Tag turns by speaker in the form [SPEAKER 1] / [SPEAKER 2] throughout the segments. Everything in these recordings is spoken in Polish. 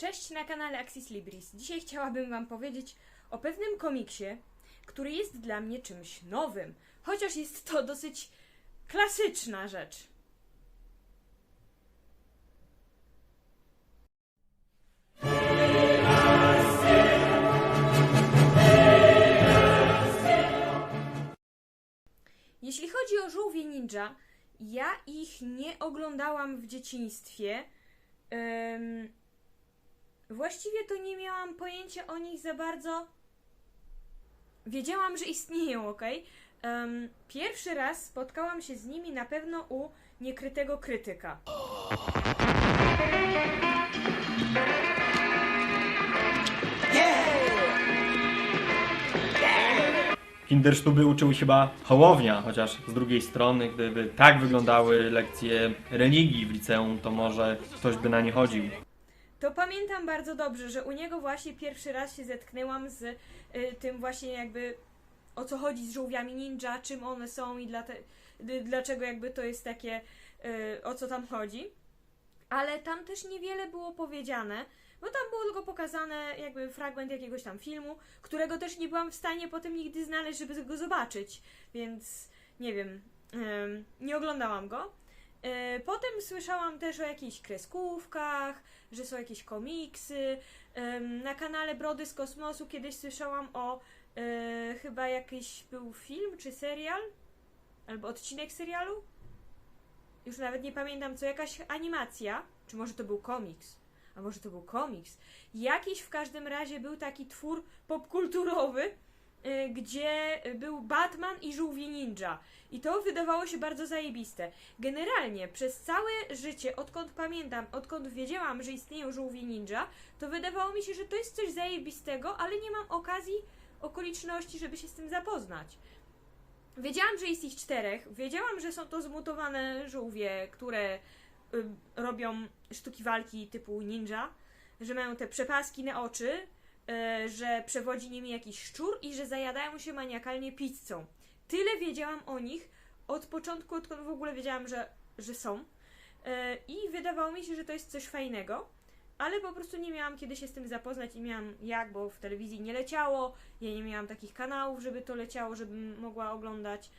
[SPEAKER 1] Cześć na kanale Axis Libris. Dzisiaj chciałabym Wam powiedzieć o pewnym komiksie, który jest dla mnie czymś nowym, chociaż jest to dosyć klasyczna rzecz. Jeśli chodzi o żółwie ninja, ja ich nie oglądałam w dzieciństwie. Właściwie to nie miałam pojęcia o nich za bardzo. Wiedziałam, że istnieją, ok? Em, pierwszy raz spotkałam się z nimi na pewno u niekrytego krytyka.
[SPEAKER 2] Kindersztuby uczył chyba Hołownia, chociaż z drugiej strony, gdyby tak wyglądały lekcje religii w liceum, to może ktoś by na nie chodził.
[SPEAKER 1] To pamiętam bardzo dobrze, że u niego właśnie pierwszy raz się zetknęłam z y, tym właśnie jakby o co chodzi z żółwiami ninja, czym one są i dla y, dlaczego jakby to jest takie, y, o co tam chodzi. Ale tam też niewiele było powiedziane, bo tam było tylko pokazane jakby fragment jakiegoś tam filmu, którego też nie byłam w stanie potem nigdy znaleźć, żeby go zobaczyć, więc nie wiem, em, nie oglądałam go. E, Potem słyszałam też o jakichś kreskówkach, że są jakieś komiksy. Na kanale Brody z Kosmosu kiedyś słyszałam o e, chyba jakiś był film czy serial, albo odcinek serialu. Już nawet nie pamiętam, co jakaś animacja, czy może to był komiks, a może to był komiks. Jakiś w każdym razie był taki twór popkulturowy, gdzie był Batman i żółwie ninja. I to wydawało się bardzo zajebiste. Generalnie przez całe życie, odkąd pamiętam, odkąd wiedziałam, że istnieją żółwie ninja, to wydawało mi się, że to jest coś zajebistego, ale nie mam okazji, okoliczności, żeby się z tym zapoznać. Wiedziałam, że jest ich czterech, wiedziałam, że są to zmutowane żółwie, które y, robią sztuki walki typu ninja, że mają te przepaski na oczy, y, że przewodzi nimi jakiś szczur i że zajadają się maniakalnie pizzą. Tyle wiedziałam o nich od początku, odkąd w ogóle wiedziałam, że, że są. Y, I wydawało mi się, że to jest coś fajnego, ale po prostu nie miałam kiedy się z tym zapoznać i miałam jak, bo w telewizji nie leciało, ja nie miałam takich kanałów, żeby to leciało, żebym mogła oglądać.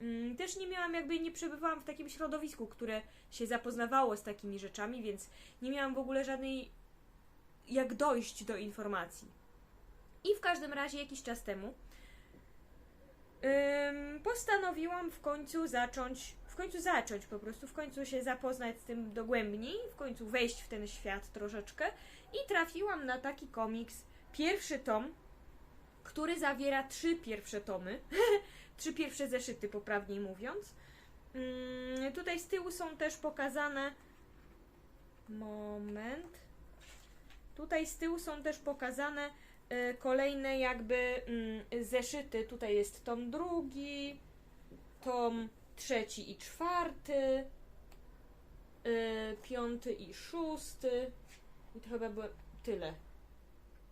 [SPEAKER 1] Mm, Też nie miałam, jakby nie przebywałam w takim środowisku, które się zapoznawało z takimi rzeczami, więc nie miałam w ogóle żadnej jak dojść do informacji. I w każdym razie jakiś czas temu ym, postanowiłam w końcu zacząć, w końcu zacząć po prostu, w końcu się zapoznać z tym dogłębniej, w końcu wejść w ten świat troszeczkę i trafiłam na taki komiks, pierwszy tom, który zawiera trzy pierwsze tomy, trzy pierwsze zeszyty poprawniej mówiąc. Mm, tutaj z tyłu są też pokazane moment. Tutaj z tyłu są też pokazane y, kolejne jakby mm, zeszyty. Tutaj jest tom drugi, tom trzeci i czwarty, y, piąty i szósty. I to chyba było tyle.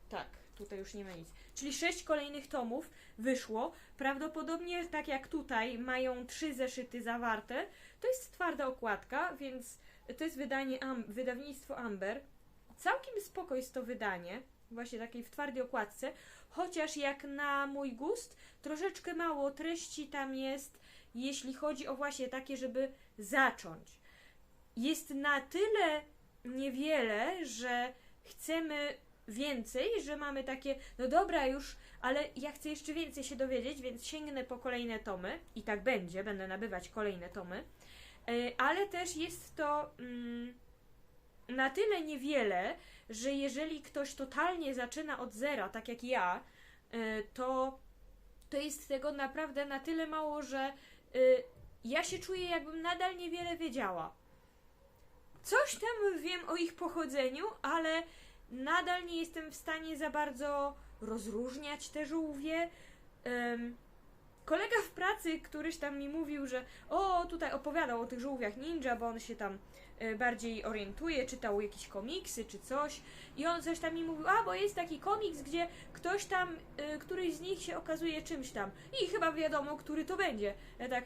[SPEAKER 1] Tak, tutaj już nie ma nic. Czyli sześć kolejnych tomów wyszło. Prawdopodobnie tak jak tutaj mają trzy zeszyty zawarte. To jest twarda okładka, więc to jest wydanie wydawnictwo Amber. Całkiem spoko jest to wydanie, właśnie takiej w twardej okładce, chociaż jak na mój gust, troszeczkę mało treści tam jest, jeśli chodzi o właśnie takie, żeby zacząć. Jest na tyle niewiele, że chcemy więcej, że mamy takie, no dobra już, ale ja chcę jeszcze więcej się dowiedzieć, więc sięgnę po kolejne tomy i tak będzie, będę nabywać kolejne tomy. E, Ale też jest to mm, na tyle niewiele, że jeżeli ktoś totalnie zaczyna od zera, tak jak ja, e, to, to jest tego naprawdę na tyle mało, że e, ja się czuję, jakbym nadal niewiele wiedziała. Coś tam wiem o ich pochodzeniu, ale nadal nie jestem w stanie za bardzo rozróżniać te żółwie. Em, kolega w pracy, któryś tam mi mówił, że o, tutaj opowiadał o tych żółwiach ninja, bo on się tam bardziej orientuje, czytał jakieś komiksy czy coś i on coś tam mi mówił, a bo jest taki komiks, gdzie ktoś tam, e, któryś z nich się okazuje czymś tam i chyba wiadomo, który to będzie. Ja tak,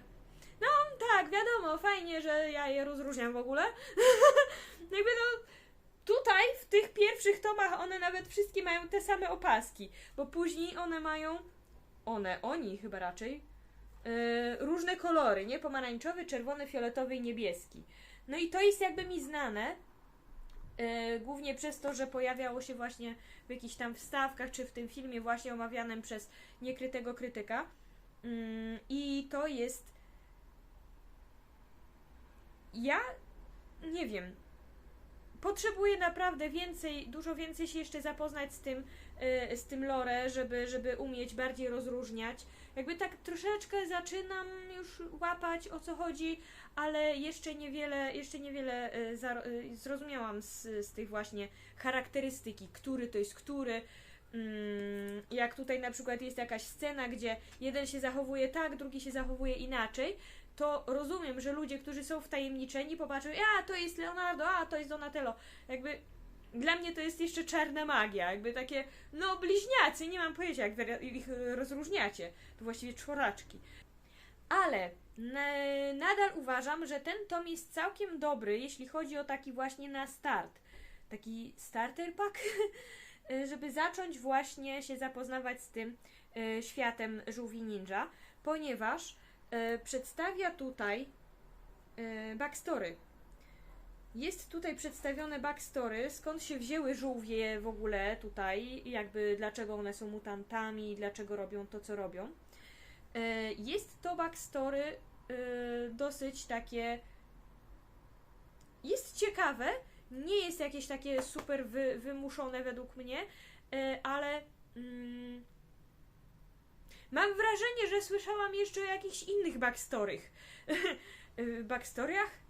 [SPEAKER 1] no tak, wiadomo, fajnie, że ja je rozróżniam w ogóle. Jakby no, tutaj w tych pierwszych tomach one nawet wszystkie mają te same opaski, bo później one mają, one, oni chyba raczej, yy, różne kolory, nie? Pomarańczowy, czerwony, fioletowy i niebieski. No i to jest jakby mi znane, yy, głównie przez to, że pojawiało się właśnie w jakichś tam wstawkach, czy w tym filmie właśnie omawianym przez niekrytego krytyka. Mm, I to jest. Ja nie wiem. Potrzebuję naprawdę więcej, dużo więcej się jeszcze zapoznać z tym, z tym lore, żeby, żeby umieć bardziej rozróżniać. Jakby tak troszeczkę zaczynam już łapać o co chodzi, ale jeszcze niewiele, jeszcze niewiele y, y, zrozumiałam z, z tych właśnie charakterystyki, który to jest który. Mm, jak tutaj na przykład jest jakaś scena, gdzie jeden się zachowuje tak, drugi się zachowuje inaczej, to rozumiem, że ludzie, którzy są wtajemniczeni, popatrzą, a to jest Leonardo, a to jest Donatello. Jakby dla mnie to jest jeszcze czarna magia, jakby takie, no bliźniacy, nie mam pojęcia, jak ich rozróżniacie. To właściwie czworaczki. Ale na- nadal uważam, że ten tom jest całkiem dobry, jeśli chodzi o taki właśnie na start. Taki starter pack, żeby zacząć właśnie się zapoznawać z tym e, światem żółwi ninja, ponieważ e, przedstawia tutaj e, backstory. Jest tutaj przedstawione backstory, skąd się wzięły żółwie w ogóle tutaj, jakby dlaczego one są mutantami, dlaczego robią to, co robią. E, Jest to backstory e, dosyć takie. Jest ciekawe, nie jest jakieś takie super wy, wymuszone według mnie, e, ale mm, mam wrażenie, że słyszałam jeszcze o jakichś innych backstorych. backstoryach,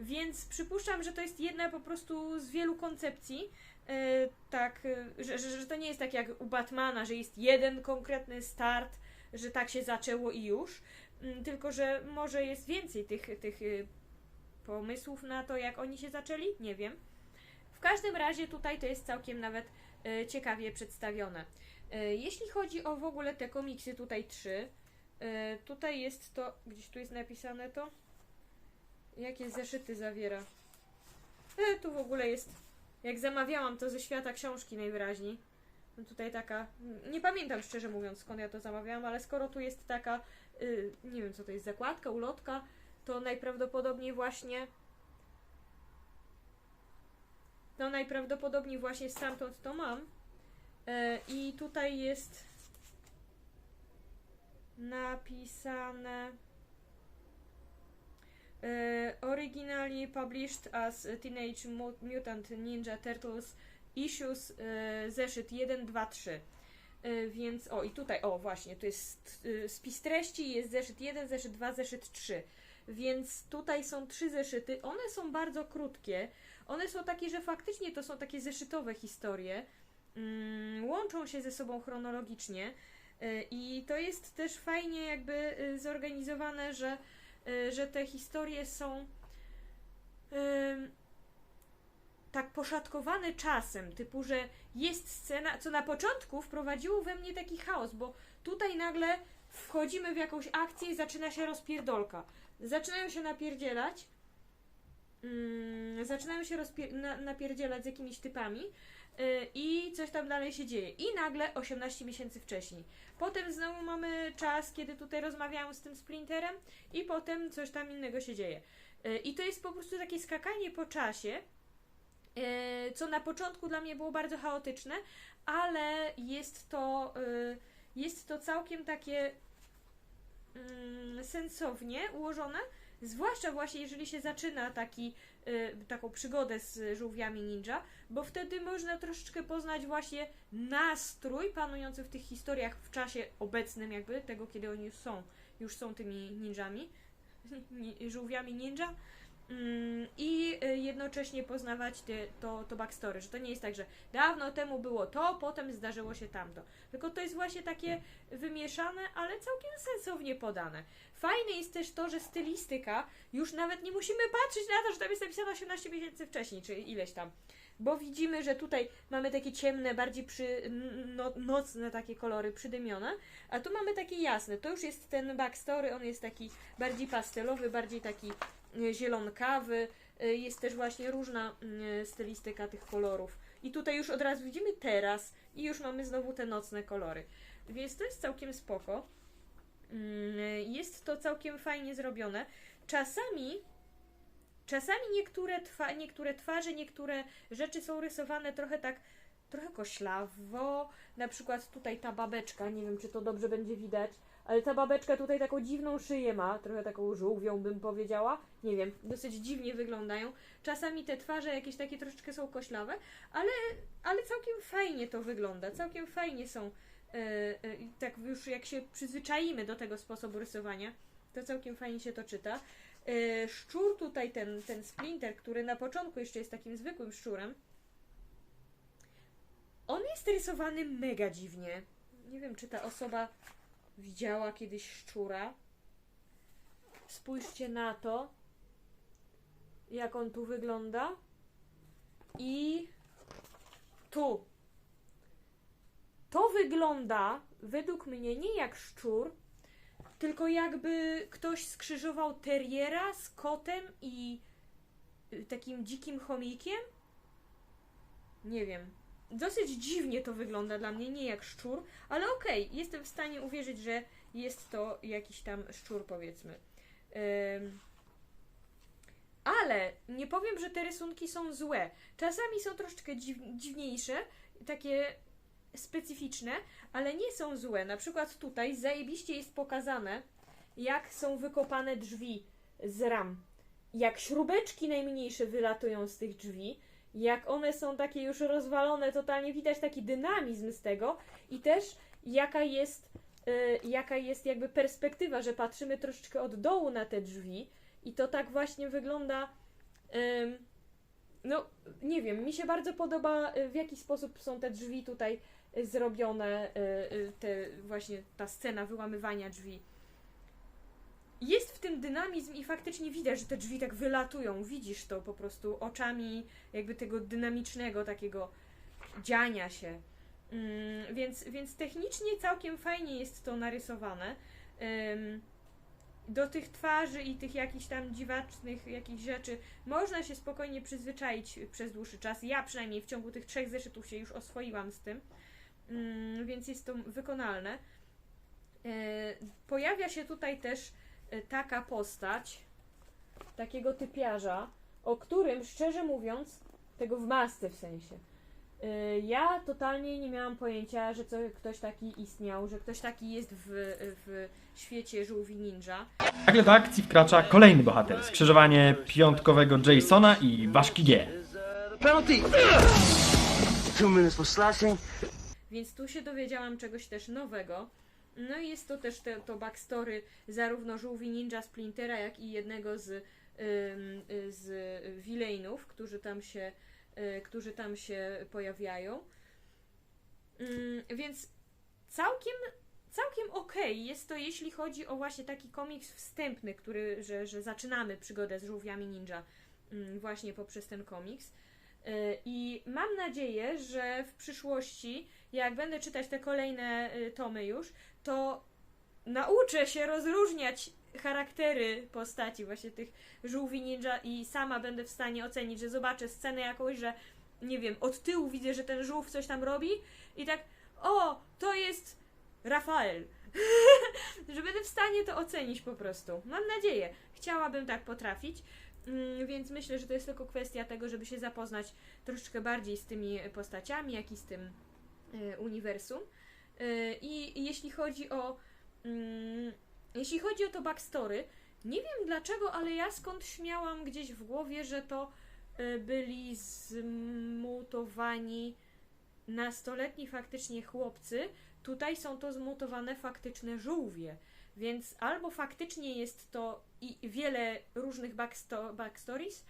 [SPEAKER 1] więc przypuszczam, że to jest jedna po prostu z wielu koncepcji. e, tak, e, że, że, że to nie jest tak jak u Batmana, że jest jeden konkretny start, że tak się zaczęło i już. Mm, Tylko, że może jest więcej tych, tych y, pomysłów na to, jak oni się zaczęli? Nie wiem. W każdym razie tutaj to jest całkiem nawet ciekawie przedstawione. Jeśli chodzi o w ogóle te komiksy, tutaj trzy, tutaj jest to, gdzieś tu jest napisane to, jakie zeszyty zawiera. E, tu w ogóle jest, jak zamawiałam to ze świata książki najwyraźniej. No Tutaj taka, nie pamiętam szczerze mówiąc skąd ja to zamawiałam, ale skoro tu jest taka, y, nie wiem co to jest, zakładka, ulotka, to najprawdopodobniej właśnie to najprawdopodobniej właśnie stamtąd to mam. E, I tutaj jest napisane originally published as Teenage Mu- Mutant Ninja Turtles issues e, zeszyt 1, 2, 3. E, Więc o i tutaj, o właśnie, tu jest e, spis treści, jest zeszyt 1, zeszyt 2, zeszyt 3. Więc tutaj są trzy zeszyty. One są bardzo krótkie. One są takie, że faktycznie to są takie zeszytowe historie. Mm, łączą się ze sobą chronologicznie. E, I to jest też fajnie jakby e, zorganizowane, że, e, że te historie są em, tak poszatkowane czasem, typu, że jest scena, co na początku wprowadziło we mnie taki chaos, bo tutaj nagle wchodzimy w jakąś akcję i zaczyna się rozpierdolka. Zaczynają się napierdzielać, mm, zaczynają się rozpie- na, napierdzielać z jakimiś typami i coś tam dalej się dzieje. I nagle 18 miesięcy wcześniej. Potem znowu mamy czas, kiedy tutaj rozmawiają z tym Splinterem i potem coś tam innego się dzieje. Yy, I to jest po prostu takie skakanie po czasie, yy, co na początku dla mnie było bardzo chaotyczne, ale jest to, jest to całkiem takie mm, sensownie ułożone, zwłaszcza właśnie jeżeli się zaczyna taki, y, taką przygodę z żółwiami ninja, bo wtedy można troszeczkę poznać właśnie nastrój panujący w tych historiach w czasie obecnym jakby, tego kiedy oni już są, już są tymi ninjami, ni- żółwiami ninja. Mm, I y, jednocześnie poznawać te, to, to backstory, że to nie jest tak, że dawno temu było to, potem zdarzyło się tamto. Tylko to jest właśnie takie wymieszane, ale całkiem sensownie podane. Fajne jest też to, że stylistyka, już nawet nie musimy patrzeć na to, że tam jest napisane 18 miesięcy wcześniej, czy ileś tam. Bo widzimy, że tutaj mamy takie ciemne, bardziej przy, no, nocne takie kolory, przydymione, a tu mamy takie jasne. To już jest ten backstory, on jest taki bardziej pastelowy, bardziej taki zielonkawy, y, jest też właśnie różna y, stylistyka tych kolorów. I tutaj już od razu widzimy teraz i już mamy znowu te nocne kolory. Więc to jest całkiem spoko. Mm, Jest to całkiem fajnie zrobione. Czasami czasami niektóre, twa, niektóre twarze, niektóre rzeczy są rysowane trochę tak trochę koślawo. Na przykład tutaj ta babeczka, nie wiem czy to dobrze będzie widać, ale ta babeczka tutaj taką dziwną szyję ma, trochę taką żółwią bym powiedziała. Nie wiem, dosyć dziwnie wyglądają. Czasami te twarze jakieś takie troszeczkę są koślawe, ale, ale całkiem fajnie to wygląda. Całkiem fajnie są. e, i tak już jak się przyzwyczaimy do tego sposobu rysowania, to całkiem fajnie się to czyta. E, Szczur tutaj, ten, ten splinter, który na początku jeszcze jest takim zwykłym szczurem, on jest rysowany mega dziwnie. Nie wiem, czy ta osoba widziała kiedyś szczura. Spójrzcie na to, jak on tu wygląda. I tu. To wygląda według mnie nie jak szczur, tylko jakby ktoś skrzyżował teriera z kotem i y, takim dzikim chomikiem. Nie wiem. Dosyć dziwnie to wygląda dla mnie, nie jak szczur, ale okej, jestem w stanie uwierzyć, że jest to jakiś tam szczur, powiedzmy. Ale nie powiem, że te rysunki są złe. Czasami są troszeczkę dziw, dziwniejsze, takie specyficzne, ale nie są złe. Na przykład tutaj zajebiście jest pokazane, jak są wykopane drzwi z ram. Jak śrubeczki najmniejsze wylatują z tych drzwi, jak one są takie już rozwalone, totalnie widać taki dynamizm z tego i też jaka jest, y, jaka jest jakby perspektywa, że patrzymy troszeczkę od dołu na te drzwi i to tak właśnie wygląda. ym, no, nie wiem, mi się bardzo podoba, y, w jaki sposób są te drzwi tutaj y, zrobione, y, y, te właśnie ta scena wyłamywania drzwi. Jest w tym dynamizm i faktycznie widać, że te drzwi tak wylatują. Widzisz to po prostu oczami jakby tego dynamicznego takiego dziania się. Mm, więc, więc technicznie całkiem fajnie jest to narysowane. Ym, do tych twarzy i tych jakichś tam dziwacznych jakichś rzeczy można się spokojnie przyzwyczaić przez dłuższy czas. Ja przynajmniej w ciągu tych trzech zeszytów się już oswoiłam z tym, mm, więc jest to wykonalne. E, pojawia się tutaj też taka postać, takiego typiarza, o którym szczerze mówiąc, tego w masce w sensie. e, Ja totalnie nie miałam pojęcia, że co, ktoś taki istniał, że ktoś taki jest w, w świecie żółwi ninja.
[SPEAKER 2] Nagle do akcji wkracza kolejny bohater. Skrzyżowanie piątkowego Jasona i Ważki G.
[SPEAKER 3] is the penalty. Two minutes for slashing.
[SPEAKER 1] Więc tu się dowiedziałam czegoś też nowego. No i jest to też te, to backstory zarówno żółwi ninja Splintera, jak i jednego z, z villainów, którzy tam się, y, którzy tam się pojawiają. Ym, więc całkiem, całkiem okej jest to, jeśli chodzi o właśnie taki komiks wstępny, który, że, że zaczynamy przygodę z żółwiami ninja ym, właśnie poprzez ten komiks. Y, I mam nadzieję, że w przyszłości, jak będę czytać te kolejne y, tomy już, to nauczę się rozróżniać charaktery postaci właśnie tych żółwi ninja i sama będę w stanie ocenić, że zobaczę scenę jakąś, że nie wiem, od tyłu widzę, że ten żółw coś tam robi i tak o, to jest Rafael. że będę w stanie to ocenić po prostu. Mam nadzieję. Chciałabym tak potrafić. Mm, Więc myślę, że to jest tylko kwestia tego, żeby się zapoznać troszeczkę bardziej z tymi postaciami, jak i z tym uniwersum. E, I jeśli chodzi o mm, jeśli chodzi o to backstory, nie wiem dlaczego, ale ja skądś miałam gdzieś w głowie, że to e, byli zmutowani nastoletni faktycznie chłopcy. Tutaj są to zmutowane faktyczne żółwie. Więc albo faktycznie jest to i wiele różnych backsto- backstories,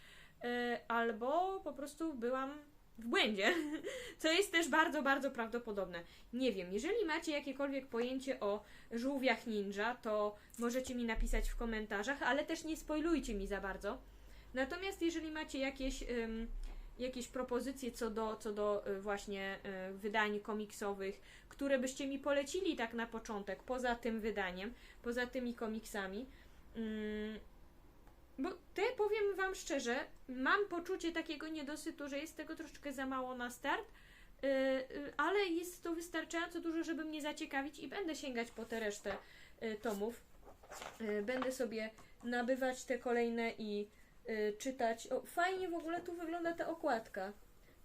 [SPEAKER 1] albo po prostu byłam w błędzie, co jest też bardzo, bardzo prawdopodobne. Nie wiem, jeżeli macie jakiekolwiek pojęcie o żółwiach ninja, to możecie mi napisać w komentarzach, ale też nie spoilujcie mi za bardzo. Natomiast jeżeli macie jakieś, ym, jakieś propozycje co do, co do y, właśnie y, wydań komiksowych, które byście mi polecili tak na początek, poza tym wydaniem, poza tymi komiksami, powiem wam szczerze, mam poczucie takiego niedosytu, że jest tego troszeczkę za mało na start, yy, yy, ale jest to wystarczająco dużo, żeby mnie zaciekawić i będę sięgać po tę resztę yy, tomów. Będę sobie nabywać te kolejne i czytać. O, fajnie w ogóle tu wygląda ta okładka.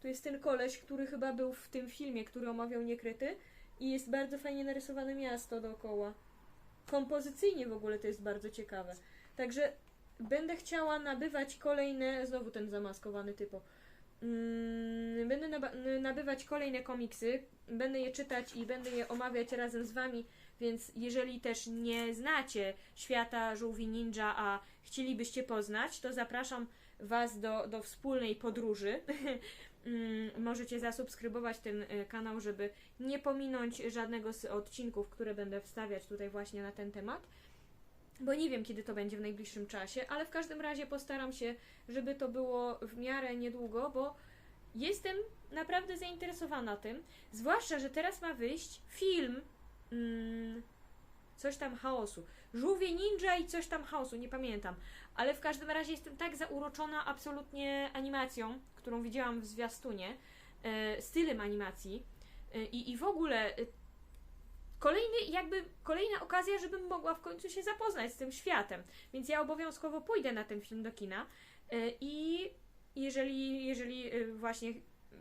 [SPEAKER 1] Tu jest ten koleś, który chyba był w tym filmie, który omawiał Niekryty i jest bardzo fajnie narysowane miasto dookoła. Kompozycyjnie w ogóle to jest bardzo ciekawe. Także będę chciała nabywać kolejne, znowu ten zamaskowany typo. Mm, będę nabywać kolejne komiksy, będę je czytać i będę je omawiać razem z wami, więc jeżeli też nie znacie świata żółwi ninja, a chcielibyście poznać, to zapraszam was do, do wspólnej podróży. Mm, Możecie zasubskrybować ten e, kanał, żeby nie pominąć żadnego z odcinków, które będę wstawiać tutaj właśnie na ten temat bo nie wiem, kiedy to będzie w najbliższym czasie, ale w każdym razie postaram się, żeby to było w miarę niedługo, bo jestem naprawdę zainteresowana tym. Zwłaszcza, że teraz ma wyjść film. Mm, coś tam chaosu. Żółwie ninja i coś tam chaosu, nie pamiętam. Ale w każdym razie jestem tak zauroczona absolutnie animacją, którą widziałam w zwiastunie, e, stylem animacji e, i, i w ogóle e, kolejny, jakby kolejna okazja, żebym mogła w końcu się zapoznać z tym światem. Więc ja obowiązkowo pójdę na ten film do kina y, i jeżeli, jeżeli y, właśnie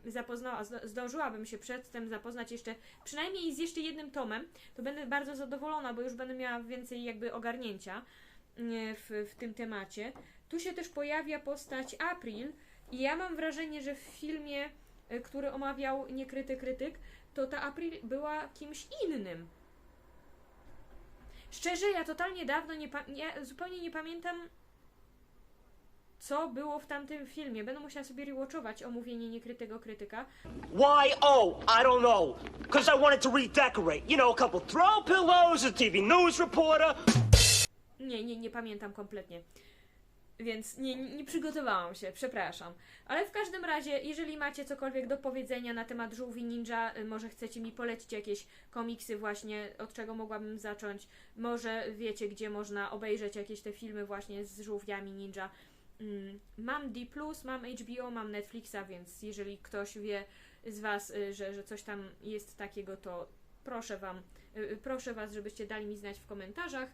[SPEAKER 1] zapoznała, zdążyłabym się przedtem zapoznać jeszcze, przynajmniej z jeszcze jednym tomem, to będę bardzo zadowolona, bo już będę miała więcej jakby ogarnięcia y, w, w tym temacie. Tu się też pojawia postać April i ja mam wrażenie, że w filmie, który omawiał Niekryty Krytyk, to ta April była kimś innym. Szczerze, ja totalnie dawno nie, ja zupełnie nie pamiętam, co było w tamtym filmie. Będę musiała sobie rewatchować omówienie niekrytego krytyka.
[SPEAKER 3] Why? Oh, I don't know. Because I wanted to redecorate. You know, a couple throw pillows, a TV news reporter.
[SPEAKER 1] Nie, nie, nie pamiętam kompletnie. Więc nie, nie przygotowałam się, przepraszam. Ale w każdym razie, jeżeli macie cokolwiek do powiedzenia na temat żółwi ninja, y, może chcecie mi polecić jakieś komiksy właśnie, od czego mogłabym zacząć, może wiecie, gdzie można obejrzeć jakieś te filmy właśnie z żółwiami ninja. Mm, Mam D+, mam HBO, mam Netflixa, więc jeżeli ktoś wie z Was, y, że, że coś tam jest takiego, to proszę Wam, y, proszę Was, żebyście dali mi znać w komentarzach.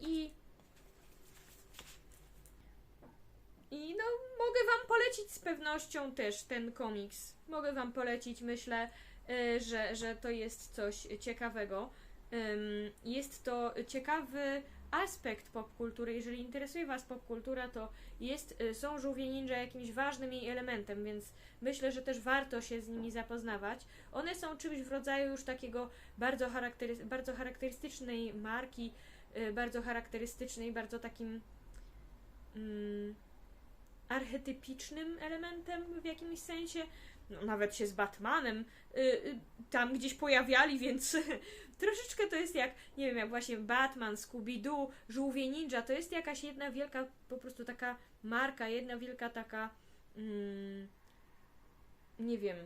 [SPEAKER 1] I I no, mogę Wam polecić z pewnością też ten komiks. Mogę Wam polecić, myślę, y, że, że to jest coś ciekawego. Jest to ciekawy aspekt popkultury. Jeżeli interesuje Was popkultura, to jest, y, są żółwie ninja jakimś ważnym jej elementem, więc myślę, że też warto się z nimi zapoznawać. One są czymś w rodzaju już takiego bardzo, charaktery- bardzo charakterystycznej marki, y, bardzo charakterystycznej, bardzo takim mm, archetypicznym elementem w jakimś sensie. No, nawet się z Batmanem y, y, tam gdzieś pojawiali, więc troszeczkę to jest jak, nie wiem, jak właśnie Batman, Scooby-Doo, Żółwie Ninja, to jest jakaś jedna wielka, po prostu taka marka, jedna wielka taka, mm, nie wiem,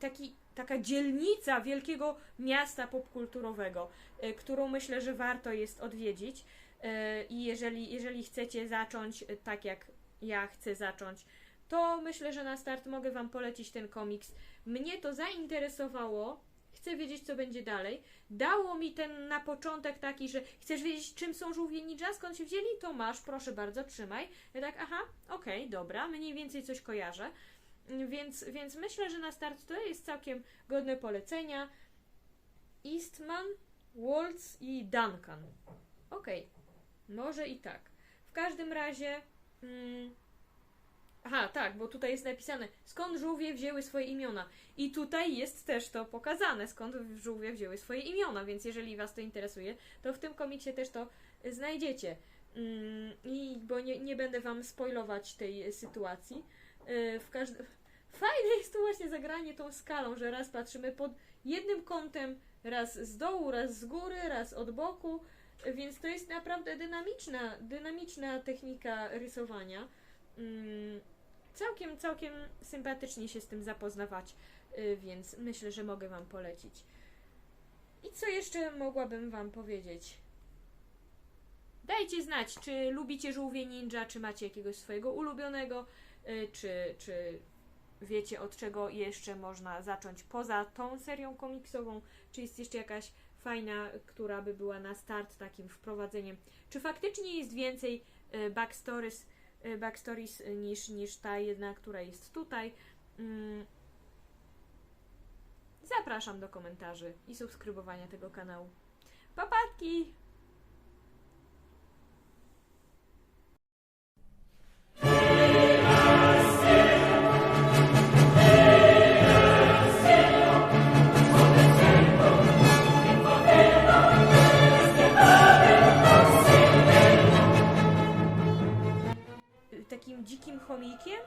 [SPEAKER 1] taki, taka dzielnica wielkiego miasta popkulturowego, y, którą myślę, że warto jest odwiedzić. Y, I jeżeli, jeżeli chcecie zacząć y, tak jak ja chcę zacząć, to myślę, że na start mogę Wam polecić ten komiks. Mnie to zainteresowało. Chcę wiedzieć, co będzie dalej. Dało mi ten na początek taki, że chcesz wiedzieć, czym są żółwie ninja, skąd się wzięli? To masz, proszę bardzo, trzymaj. Ja tak, aha, okej, dobra, mniej więcej coś kojarzę. Więc, więc myślę, że na start to jest całkiem godne polecenia. Eastman, Waltz i Duncan. Okej, może i tak. W każdym razie. Mm, aha, tak, bo tutaj jest napisane, skąd żółwie wzięły swoje imiona. I tutaj jest też to pokazane, skąd żółwie wzięły swoje imiona, więc jeżeli Was to interesuje, to w tym komiksie też to znajdziecie. Mm, I bo nie, nie będę Wam spoilować tej sytuacji. Y, w. Fajne jest to właśnie zagranie tą skalą, że raz patrzymy pod jednym kątem, raz z dołu, raz z góry, raz od boku. Więc to jest naprawdę dynamiczna, dynamiczna technika rysowania. Mm, całkiem, całkiem sympatycznie się z tym zapoznawać, y, więc myślę, że mogę Wam polecić. I co jeszcze mogłabym Wam powiedzieć? Dajcie znać, czy lubicie żółwie ninja, czy macie jakiegoś swojego ulubionego, y, czy, czy wiecie od czego jeszcze można zacząć poza tą serią komiksową, czy jest jeszcze jakaś fajna, która by była na start takim wprowadzeniem. Czy faktycznie jest więcej y, backstories, y, backstories niż, niż ta jedna, która jest tutaj. Mm. Zapraszam do komentarzy i subskrybowania tego kanału. Papatki! Takim dzikim chomikiem